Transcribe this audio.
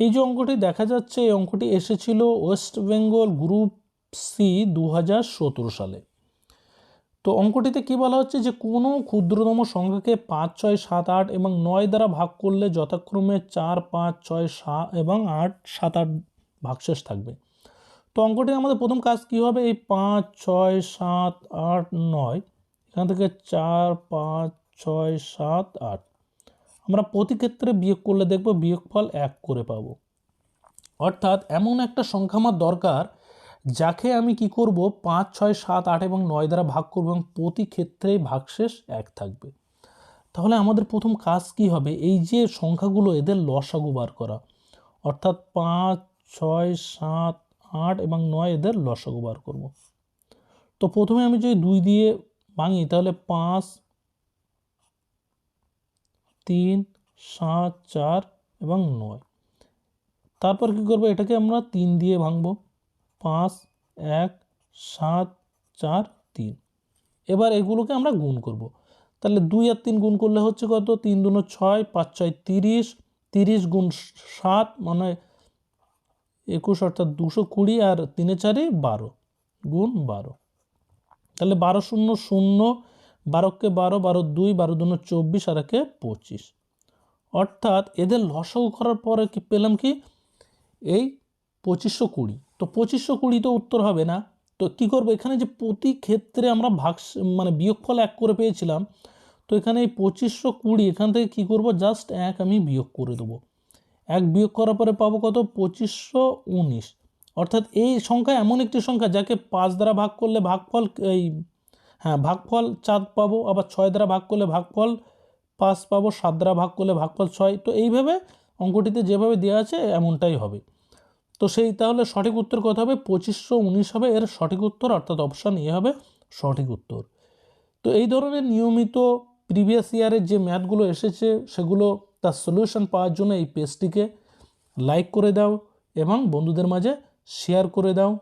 এই যে অঙ্কটি দেখা যাচ্ছে, এই অঙ্কটি এসেছিল ওয়েস্ট বেঙ্গল গ্রুপ সি দু হাজার সতেরো সালে। তো অঙ্কটিতে কি বলা হচ্ছে যে, কোনো ক্ষুদ্রতম সংখ্যাকে পাঁচ, ছয়, সাত, আট এবং নয় দ্বারা ভাগ করলে যথাক্রমে চার, পাঁচ, ছয় সাত এবং আট, সাত, আট ভাগশেষ থাকবে। তো অঙ্কটি আমাদের প্রথম কাজ কি হবে? এই পাঁচ, ছয়, সাত, আট, নয়, এখান থেকে চার, পাঁচ, ছয়, সাত, আট। আমরা প্রতি ক্ষেত্রে বিয়োগ করলে দেখব বিয়োগফল এক করে পাবো। অর্থাৎ এমন একটা সংখ্যা আমার দরকার, যাকে আমি কি করব? পাঁচ, ছয়, সাত, আট এবং নয় দ্বারা ভাগ করব এবং প্রতি ক্ষেত্রেই ভাগশেষ এক থাকবে। তাহলে আমাদের প্রথম কাজ কি হবে? এই যে সংখ্যাগুলো, এদের লসাগু বার করা। অর্থাৎ পাঁচ, ছয়, সাত, আট এবং নয় এদের লসাগু বার করব। তো প্রথমে আমি যদি দুই দিয়ে ভাঙি, তাহলে পাঁচ তিন, সাত, চার এবং নয়। তারপর কি করব? এটাকে আমরা তিন দিয়ে ভাঙবো। পাঁচ, এক, সাত, চার, তিন। এবার এগুলোকে আমরা গুণ করব। তাহলে দুই আর তিন গুণ করলে হচ্ছে কত? তিন দুনো ছয়, পাঁচ ছয় তিরিশ। তিরিশ গুণ সাত মানে একুশ অর্থাৎ দুশো কুড়ি আর তিনে চারে বারো। গুণ বারো। তাহলে বারো শূন্য শূন্য বারোকে বারো বারো দুই, বারো দুনো চব্বিশ, আর একে পঁচিশ। অর্থাৎ এদের লসাগু করার পরে কি পেলাম কি? এই পঁচিশশো কুড়ি। তো পঁচিশশো কুড়ি তো উত্তর হবে না। তো কি করব? এখানে যে প্রতি ক্ষেত্রে আমরা ভাগ মানে বিয়োগফল এক করে পেয়েছিলাম। তো এখানে এই পঁচিশশো কুড়ি, এখান থেকে কি করব? জাস্ট এক আমি বিয়োগ করে দেবো। এক বিয়োগ করার পরে পাবো কত? পঁচিশশো উনিশ। অর্থাৎ এই সংখ্যা এমন একটি সংখ্যা যাকে পাঁচ দ্বারা ভাগ করলে ভাগফল এই হ্যাঁ ভাগফল চার পাবো, আবার ছয় দ্বারা ভাগ করলে ভাগফল, পাঁচ পাবো, সাত দ্বারা ভাগ করলে ভাগফল ছয়। তো এইভাবে অঙ্কটিতে যেভাবে দেওয়া আছে, এমনটাই হবে। তো সেই তাহলে সঠিক উত্তর কত হবে? পঁচিশশো উনিশ হবে। এর সঠিক উত্তর, অর্থাৎ অপশান এ হবে, সঠিক উত্তর। তো এই ধরনের নিয়মিত প্রিভিয়াস ইয়ারের যে ম্যাথগুলো এসেছে, সেগুলো তার সলিউশন পাওয়ার জন্য এই পেজটিকে লাইক করে দাও এবং বন্ধুদের মাঝে শেয়ার করে দাও।